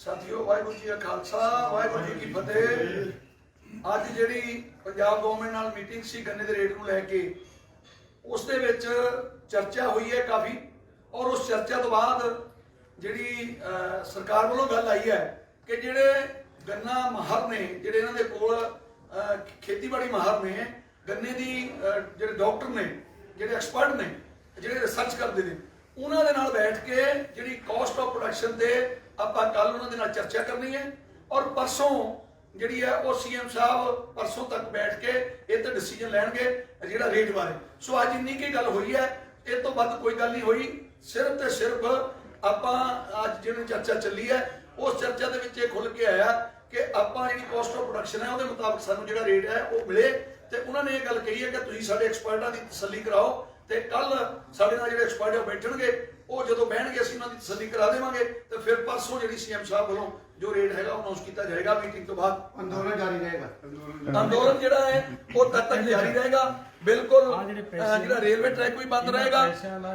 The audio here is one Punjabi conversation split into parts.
ਸਾਥੀਓ, ਵਾਹਿਗੁਰੂ ਜੀ ਕਾ ਖਾਲਸਾ, ਵਾਹਿਗੁਰੂ ਜੀ ਕੀ ਫਤਿਹ। ਅੱਜ ਜਿਹੜੀ ਪੰਜਾਬ ਗਵਰਨਮੈਂਟ ਨਾਲ ਮੀਟਿੰਗ ਸੀ ਗੰਨੇ ਦੇ ਰੇਟ ਨੂੰ ਲੈ ਕੇ, ਉਸ ਦੇ ਵਿੱਚ ਚਰਚਾ ਹੋਈ ਹੈ ਕਾਫੀ, ਔਰ ਉਸ ਚਰਚਾ ਤੋਂ ਬਾਅਦ ਜਿਹੜੀ ਸਰਕਾਰ ਵੱਲੋਂ ਗੱਲ ਆਈ ਹੈ ਕਿ ਜਿਹੜੇ ਗੰਨਾ ਮਾਹਰ ਨੇ, ਜਿਹੜੇ ਇਹਨਾਂ ਦੇ ਕੋਲ ਖੇਤੀਬਾੜੀ ਮਾਹਰ ਨੇ, ਗੰਨੇ ਦੀ ਜਿਹੜੇ ਡਾਕਟਰ ਨੇ, ਜਿਹੜੇ ਐਕਸਪਰਟ ਨੇ, ਜਿਹੜੇ ਰਿਸਰਚ ਕਰਦੇ ਨੇ, ਉਹਨਾਂ ਦੇ ਨਾਲ ਬੈਠ ਕੇ ਜਿਹੜੀ ਕਾਸਟ ਆਫ ਪ੍ਰੋਡਕਸ਼ਨ ਤੇ ਆਪਾਂ ਕੱਲ ਉਹਨਾਂ ਦੇ ਨਾਲ ਚਰਚਾ ਕਰਨੀ ਹੈ ਔਰ ਪਰਸੋਂ ਜਿਹੜੀ ਹੈ ਉਹ ਸੀਐਮ ਸਾਹਿਬ ਪਰਸੋਂ ਤੱਕ ਬੈਠ ਕੇ ਇਹ ਤੇ ਡਿਸੀਜਨ ਲੈਣਗੇ ਜਿਹੜਾ ਰੇਟ ਬਾਰੇ। ਸੋ ਅੱਜ ਇੰਨੀ ਕੀ ਗੱਲ ਹੋਈ ਹੈ, ਇਹ ਤੋਂ ਵੱਧ ਕੋਈ ਗੱਲ ਨਹੀਂ ਹੋਈ। ਸਿਰਫ ਤੇ ਸਿਰਫ ਆਪਾਂ ਅੱਜ ਜਿਹੜੀ ਚਰਚਾ ਚੱਲੀ ਹੈ, ਉਸ ਚਰਚਾ ਦੇ ਵਿੱਚ ਇਹ ਖੁੱਲ ਕੇ ਆਇਆ ਕਿ ਆਪਾਂ ਜਿਹੜੀ ਕੋਸਟ ਆਫ ਪ੍ਰੋਡਕਸ਼ਨ ਹੈ ਉਹਦੇ ਮੁਤਾਬਕ ਸਾਨੂੰ ਜਿਹੜਾ ਰੇਟ ਹੈ ਉਹ ਮਿਲੇ। ਤੇ ਉਹਨਾਂ ਨੇ ਇਹ ਗੱਲ ਕਹੀ ਹੈ ਕਿ ਤੁਸੀਂ ਸਾਡੇ ਐਕਸਪਰਟਾਂ ਦੀ ਤਸੱਲੀ ਕਰਾਓ ਤੇ ਕੱਲ ਸਾਡੇ ਨਾਲ ਜਿਹੜੇ ਐਕਸਪਰਟ ਬੈਠਣਗੇ, ਉਹ ਜਦੋਂ ਬਹਿਣਗੇ ਤਸੱਲੀ ਕਰਾ ਦੇਵਾਂਗੇ ਤੇ ਫਿਰ ਪਰਸੋਂ ਜਿਹੜੀ ਸੀਐਮ ਸਾਹਿਬ ਵੱਲੋਂ ਜੋ ਰੇਟ ਹੈਗਾ ਉਹ ਅਨਾਉਂਸ ਕੀਤਾ ਜਾਏਗਾ ਮੀਟਿੰਗ ਤੋਂ ਬਾਅਦ। ਅੰਦੋਲਨ ਜਾਰੀ ਰਹੇਗਾ। ਅੰਦੋਲਨ ਜਿਹੜਾ ਹੈ ਉਹ ਤਦ ਤੱਕ ਜਾਰੀ ਰਹੇਗਾ। ਬਿਲਕੁਲ ਜਿਹੜਾ ਰੇਲਵੇ ਟਰੈਕ ਵੀ ਬੰਦ ਰਹੇਗਾ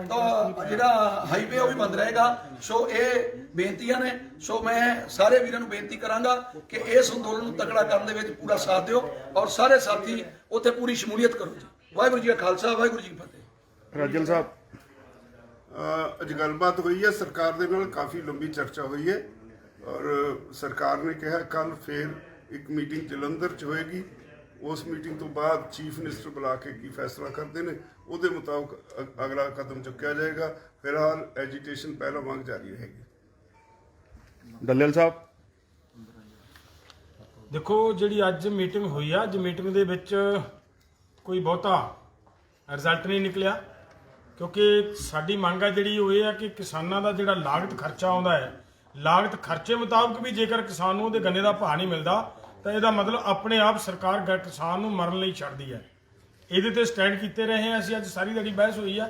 ਤਾਂ ਜਿਹੜਾ ਹਾਈਵੇ ਉਹ ਵੀ ਬੰਦ ਰਹੇਗਾ। ਸੋ ਇਹ ਬੇਨਤੀਆਂ ਨੇ। ਸੋ ਮੈਂ ਸਾਰੇ ਵੀਰਾਂ ਨੂੰ ਬੇਨਤੀ ਕਰਾਂਗਾ ਕਿ ਇਸ ਅੰਦੋਲਨ ਨੂੰ ਤਕੜਾ ਕਰਨ ਦੇ ਵਿੱਚ ਪੂਰਾ ਸਾਥ ਦਿਓ ਔਰ ਸਾਰੇ ਸਾਥੀ ਉੱਥੇ ਪੂਰੀ ਸ਼ਮੂਲੀਅਤ ਕਰੋ ਜੀ। ਵਾਹਿਗੁਰੂ ਜੀ ਕਾ ਖਾਲਸਾ ਵਾਹਿਗੁਰੂ ਜੀ ਕੀ ਫਤਿਹ। ਰਾਜਲ ਸਾਹਿਬ ਅੱਜ ਗੱਲਬਾਤ ਹੋਈ ਹੈ ਸਰਕਾਰ ਦੇ ਨਾਲ ਕਾਫੀ ਲੰਬੀ ਚਰਚਾ ਹੋਈ ਹੈ ਔਰ ਸਰਕਾਰ ਨੇ ਕਿਹਾ ਕੱਲ ਫੇਰ ਇੱਕ ਮੀਟਿੰਗ ਜਲੰਧਰ 'ਚ ਹੋਏਗੀ। ਉਸ ਮੀਟਿੰਗ ਤੋਂ ਬਾਅਦ ਚੀਫ ਮਿਨਿਸਟਰ ਬੁਲਾ ਕੇ ਕੀ ਫੈਸਲਾ ਕਰਦੇ ਨੇ ਉਹਦੇ ਮੁਤਾਬਕ ਅਗਲਾ ਕਦਮ ਚੁੱਕਿਆ ਜਾਏਗਾ। ਫਿਲਹਾਲ ਐਜੀਟੇਸ਼ਨ ਪਹਿਲਾਂ ਵਾਂਗ ਜਾਰੀ ਰਹੇਗੀ। ਡੱਲੇਲ ਸਾਹਿਬ। ਦੇਖੋ ਜਿਹੜੀ ਅੱਜ ਮੀਟਿੰਗ ਹੋਈ ਆ ਅੱਜ ਮੀਟਿੰਗ ਦੇ ਵਿੱਚ ਕੋਈ ਬਹੁਤਾ ਰਿਜ਼ਲਟ ਨਹੀਂ ਨਿਕਲਿਆ। ਕਿਉਂਕਿ ਸਾਡੀ ਮੰਗ ਹੈ ਜਿਹੜੀ ਉਹ ਇਹ ਹੈ ਕਿ ਕਿਸਾਨਾਂ ਦਾ ਜਿਹੜਾ ਲਾਗਤ ਖਰਚਾ ਆਉਂਦਾ ਹੈ, ਲਾਗਤ ਖਰਚੇ ਮੁਤਾਬਕ ਵੀ ਜੇਕਰ ਕਿਸਾਨ ਨੂੰ ਉਹਦੇ ਗੰਨੇ ਦਾ ਭਾਅ ਨਹੀਂ ਮਿਲਦਾ, ਤਾਂ ਇਹਦਾ ਮਤਲਬ ਆਪਣੇ ਆਪ ਸਰਕਾਰ ਗ- ਕਿਸਾਨ ਨੂੰ ਮਰਨ ਲਈ ਛੱਡਦੀ ਹੈ। ਇਹਦੇ ਤੇ ਸਟੈਂਡ ਕੀਤੇ ਰਹੇ ਹਾਂ ਅਸੀਂ, ਅੱਜ ਸਾਰੀ ਦਿਹਾੜੀ ਬਹਿਸ ਹੋਈ ਆ,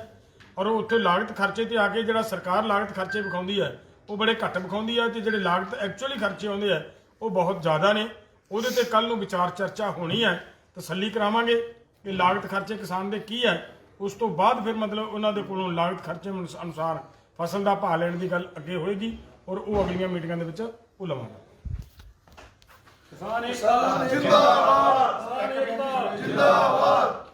ਔਰ ਉੱਥੇ ਲਾਗਤ ਖਰਚੇ ਤੇ ਆ ਕੇ ਜਿਹੜਾ ਸਰਕਾਰ ਲਾਗਤ ਖਰਚੇ ਵਿਖਾਉਂਦੀ ਹੈ, ਉਹ ਬੜੇ ਘੱਟ ਵਿਖਾਉਂਦੀ ਹੈ ਤੇ ਜਿਹੜੇ ਲਾਗਤ ਐਕਚੁਅਲੀ ਖਰਚੇ ਆਉਂਦੇ ਆ, ਉਹ ਬਹੁਤ ਜ਼ਿਆਦਾ ਨੇ। ਉਹਦੇ ਤੇ ਕੱਲ ਨੂੰ ਵਿਚਾਰ ਚਰਚਾ ਹੋਣੀ ਹੈ, ਤਸੱਲੀ ਕਰਾਵਾਂਗੇ ਕਿ ਲਾਗਤ ਖਰਚੇ ਕਿਸਾਨ ਦੇ ਕੀ ਹੈ। ਉਸ ਤੋਂ ਬਾਅਦ ਫਿਰ ਮਤਲਬ ਉਹਨਾਂ ਦੇ ਕੋਲੋਂ ਲਾਗਤ ਖਰਚੇ ਅਨੁਸ- ਅਨੁਸਾਰ ਫਸਲ ਦਾ ਭਾਅ ਲੈਣ ਦੀ ਗੱਲ ਅੱਗੇ ਹੋਏਗੀ ਔਰ ਉਹ ਅਗਲੀਆਂ ਮੀਟਿੰਗਾਂ ਦੇ ਵਿੱਚ ਉਹ ਲਵਾਂਗੇ। ਕਿਸਾਨ ਜਿੰਦਾਬਾਦ। ਜਿੰਦਾਬਾਦ।